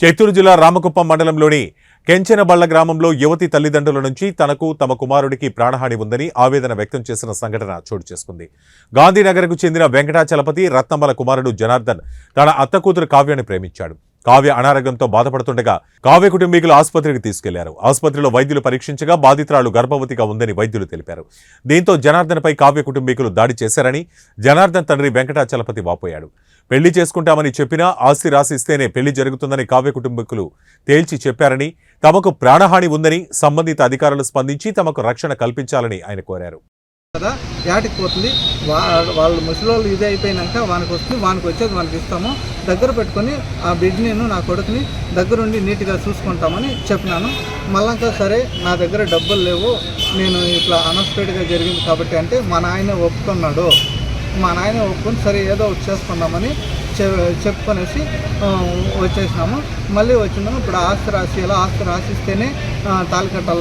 చిత్తూరు జిల్లా రామకుప్పం మండలంలోని కెంచెనబళ్ళ గ్రామంలో యువతి తల్లిదండ్రుల నుంచి తనకు తమ కుమారుడికి ప్రాణహాని ఉందని ఆవేదన వ్యక్తం చేసిన సంఘటన చోటు చేసుకుంది. గాంధీనగర్కు చెందిన వెంకటాచలపతి రత్నమ్మల కుమారుడు జనార్దన్ తన అత్త కూతురు కావ్యాన్ని ప్రేమించాడు. కావ్య అనారోగ్యంతో బాధపడుతుండగా కావ్య కుటుంబీకులు ఆసుపత్రికి తీసుకెళ్ళారు. ఆసుపత్రిలో వైద్యులు పరీక్షించగా బాధితురాలు గర్భవతిగా ఉందని వైద్యులు తెలిపారు. దీంతో జనార్దన్పై కావ్య కుటుంబీకులు దాడి చేశారని జనార్దన్ తండ్రి వెంకటాచలపతి వాపోయాడు. పెళ్ళి చేసుకుంటామని చెప్పినా ఆస్తి రాసిస్తేనే పెళ్ళి జరుగుతుందని కావ్య కుటుంబీకులు తేల్చి చెప్పారని తమకు ప్రాణహాని ఉందని సంబంధిత అధికారులు స్పందించి తమకు రక్షణ కల్పించాలని ఆయన కోరారు. కదా యాటికి పోతుంది. వా వాళ్ళు ముసలోళ్ళు ఇది అయిపోయినాక వానికి వస్తుంది వానికి వచ్చేది వానికి ఇస్తాము. దగ్గర పెట్టుకొని ఆ బిడ్డని నా కొడుకుని దగ్గరుండి నీట్గా చూసుకుంటామని చెప్పినాను. మళ్ళాక సరే నా దగ్గర డబ్బులు లేవు నేను ఇట్లా అన్ఎక్స్పెక్టెడ్గా జరిగింది కాబట్టి అంటే మా నాయన ఒప్పుకున్నాడు. మా నాయన ఒప్పుకొని సరే ఏదో ఒకటి చేసుకుందామని చె చెప్పుకొనేసి వచ్చేసినాము. మళ్ళీ వచ్చినాము ఇప్పుడు ఆస్తి రాసి ఎలా ఆస్తి రాసిస్తేనే ఆ,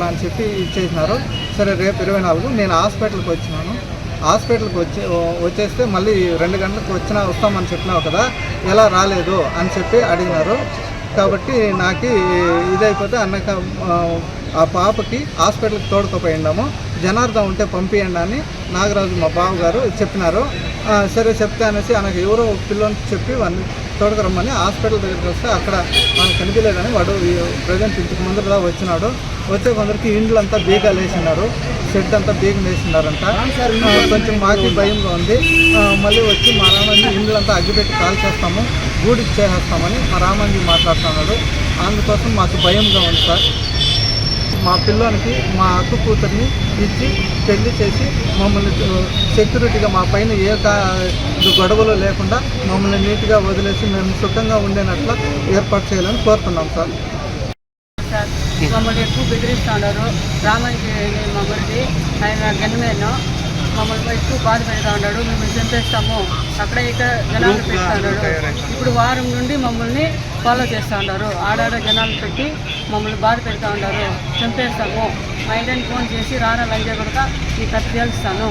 అని చెప్పి ఇచ్చేసినారు సరే రేపు ఇరవై నాలుగు నేను హాస్పిటల్కి వచ్చినాను. హాస్పిటల్కి వచ్చి వచ్చేస్తే మళ్ళీ రెండు గంటలకు వచ్చినా వస్తామని చెప్పినావు కదా ఎలా రాలేదు అని చెప్పి అడిగినారు. కాబట్టి నాకు ఇదైపోతే అన్నక ఆ, పాపకి హాస్పిటల్కి తోడుకుపోయిండాము జనార్దం ఉంటే పంపియండి అని నాగరాజు మా బావ గారు చెప్పినారు సరే చెప్తే అనేసి ఆయనకు ఎవరో పిల్లని చెప్పి వాడిని తోడుకురమ్మని హాస్పిటల్ దగ్గరికి వస్తే అక్కడ మనకు కనిపించలేదని వాడు ప్రజెంట్ ఇంటికి ముందరదా వచ్చినాడు. వచ్చే కొందరికి ఇండ్లంతా బీగాలు వేసినారు షెడ్ అంతా బీగం వేసినారంట కొంచెం మాకి భయంగా ఉంది. మళ్ళీ వచ్చి మా రామాజీ ఇండ్లంతా అగ్గిపెట్టి కాల్ చేస్తాము గూడికి చేసేస్తామని మా రామాజీ మాట్లాడుతున్నాడు. అందుకోసం మాకు భయంగా ఉంది సార్. మా పిల్లోనికి మా అక్క కూతుర్ని ఇచ్చి పెళ్ళి చేసి మమ్మల్ని సెక్యూరిటీగా మా పైన ఏ గొడవలు లేకుండా మమ్మల్ని నీట్గా వదిలేసి మేము సుఖంగా ఉండేనట్లు ఏర్పాటు చేయాలని కోరుతున్నాం సార్. మమ్మల్ని ఎక్కువ బెదిరిస్తున్నారు రామన్కి మమ్మల్ని ఆయన గన్మేను మమ్మల్ని ఎక్కువ బాధ పెడతా ఉన్నాడు. మిమ్మల్ని చంపేస్తాము. అక్కడ ఇక్కడ జనాలు పెడతా ఉన్నాడు. ఇప్పుడు వారం నుండి మమ్మల్ని ఫాలో చేస్తూ ఉన్నారు. ఆడాడ జనాలు పెట్టి మమ్మల్ని బాధ పెడతా ఉన్నారు. చంపేస్తాము. మా ఇంటిని ఫోన్ చేసి రారా లంజా కొడక ఈ కథ తేలుస్తాను.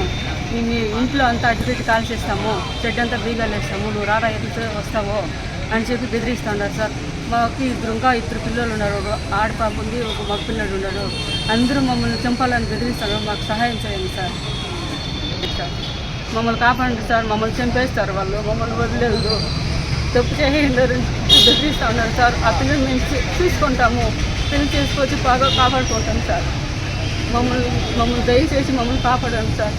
నీ మీ ఇంట్లో అంతా అడ్డుపెట్టి కాల్ చేస్తాము. చెడ్డ అంతా బీగాలు వేస్తాము నువ్వు రారా ఎదురు వస్తావో అని చెప్పి బెదిరిస్తున్నారు సార్. మాకు ఇద్దరు ఇంకా ఇద్దరు పిల్లలు ఉన్నారు. ఒక ఆడపాప ఉంది ఒక మగ పిల్లడు ఉన్నాడు. అందరూ మమ్మల్ని చంపాలని బెదిరిస్తున్నారు. మాకు సహాయం చేయండి సార్. మమ్మల్ని కాపాడండి సార్ మమ్మల్ని చంపేస్తారు వాళ్ళు మమ్మల్ని వదిలేదు తప్పు చేయండి బెదిరిస్తూ ఉన్నారు సార్. ఆ పిల్లలు మేము చూసుకుంటాము. పెళ్ళి చేసుకొచ్చి బాగా కాపాడుకుంటాం సార్. మమ్మల్ని మమ్మల్ని దయచేసి మమ్మల్ని కాపాడండి సార్.